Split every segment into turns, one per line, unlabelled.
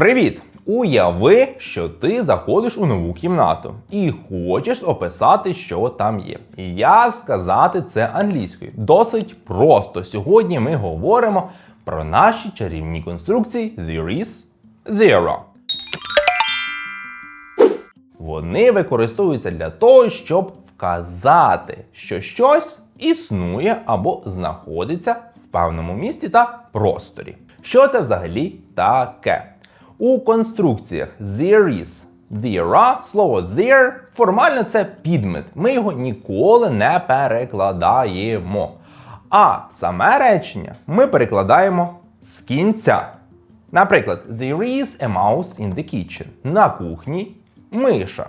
Привіт! Уяви, що ти заходиш у нову кімнату і хочеш описати, що там є. Як сказати це англійською? Досить просто. Сьогодні ми говоримо про наші чарівні конструкції There is, are. Вони використовуються для того, щоб вказати, що щось існує або знаходиться в певному місці та просторі. Що це взагалі таке? У конструкціях there is, there are, слово there формально це підмет. Ми його ніколи не перекладаємо. А саме речення ми перекладаємо з кінця. Наприклад, there is a mouse in the kitchen. На кухні миша.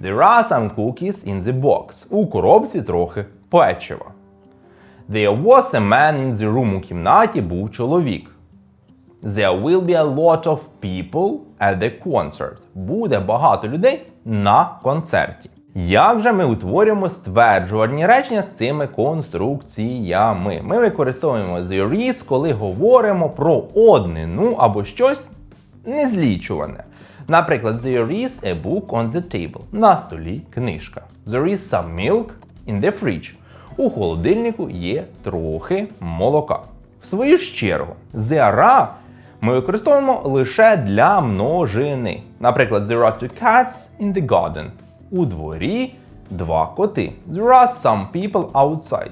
There are some cookies in the box. У коробці трохи печива. There was a man in the room. У кімнаті був чоловік. There will be a lot of people at the concert. Буде багато людей на концерті. Як же ми утворюємо стверджувальні речення з цими конструкціями? Ми використовуємо there is, коли говоримо про однину або щось незлічуване. Наприклад, there is a book on the table. На столі книжка. There is some milk in the fridge. У холодильнику є трохи молока. В свою ж чергу, there are ми використовуємо лише для множини. Наприклад, there are two cats in the garden. У дворі два коти. There are some people outside.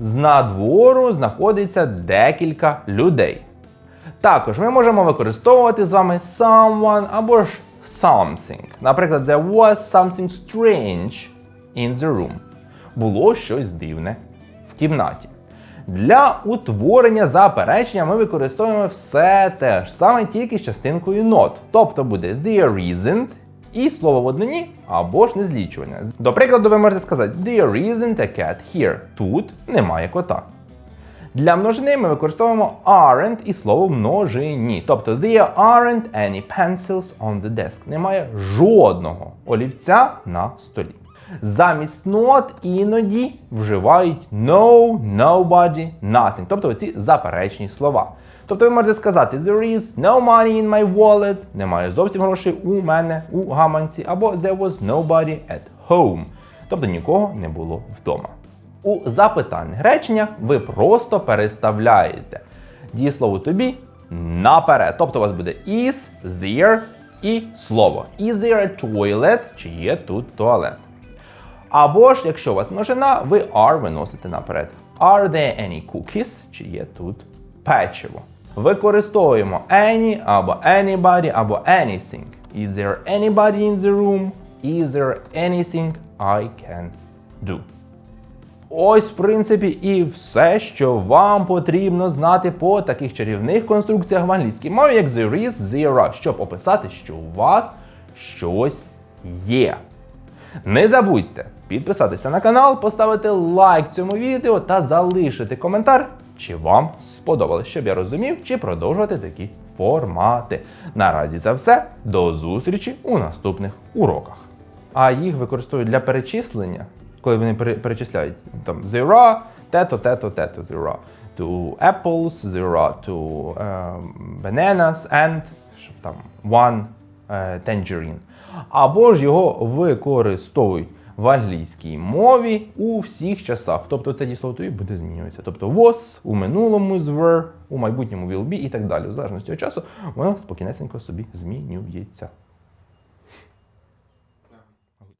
З надвору знаходиться декілька людей. Також ми можемо використовувати з вами someone або ж something. Наприклад, there was something strange in the room. Було щось дивне в кімнаті. Для утворення заперечення ми використовуємо все те ж саме тільки з частинкою not. Тобто буде there isn't і слово в однині або ж незлічування. До прикладу, ви можете сказати there isn't a cat here. Тут немає кота. Для множини ми використовуємо aren't і слово в множині. Тобто there aren't any pencils on the desk. Немає жодного олівця на столі. Замість not іноді вживають no, nobody, nothing. Тобто оці заперечні слова. Тобто ви можете сказати There is no money in my wallet, немає зовсім грошей у мене у гаманці, або There was nobody at home. Тобто нікого не було вдома. У запитальних реченнях ви просто переставляєте дієслово тобі наперед. Тобто у вас буде is, there і слово. Is there a toilet? Чи є тут туалет? Або ж, якщо у вас множина, ви are виносите наперед. Are there any cookies? Чи є тут печиво? Використовуємо any або anybody або anything. Is there anybody in the room? Is there anything I can do? Ось, в принципі, і все, що вам потрібно знати по таких чарівних конструкціях в англійській мові, як there is, there are, щоб описати, що у вас щось є. Не забудьте підписатися на канал, поставити лайк цьому відео та залишити коментар, чи вам сподобалось, щоб я розумів, чи продовжувати такі формати. Наразі це все. До зустрічі у наступних уроках. А їх використовують для перечислення, коли вони перечисляють там are, тето, тето, тето, are. To apples, are to ем, bananas and там one е, tangerine. Або ж його використовують в англійській мові у всіх часах. Тобто це дієслово to be буде змінюватися. Тобто was, у минулому з were, у майбутньому will be і так далі. В залежності від часу воно спокійнесенько собі змінюється.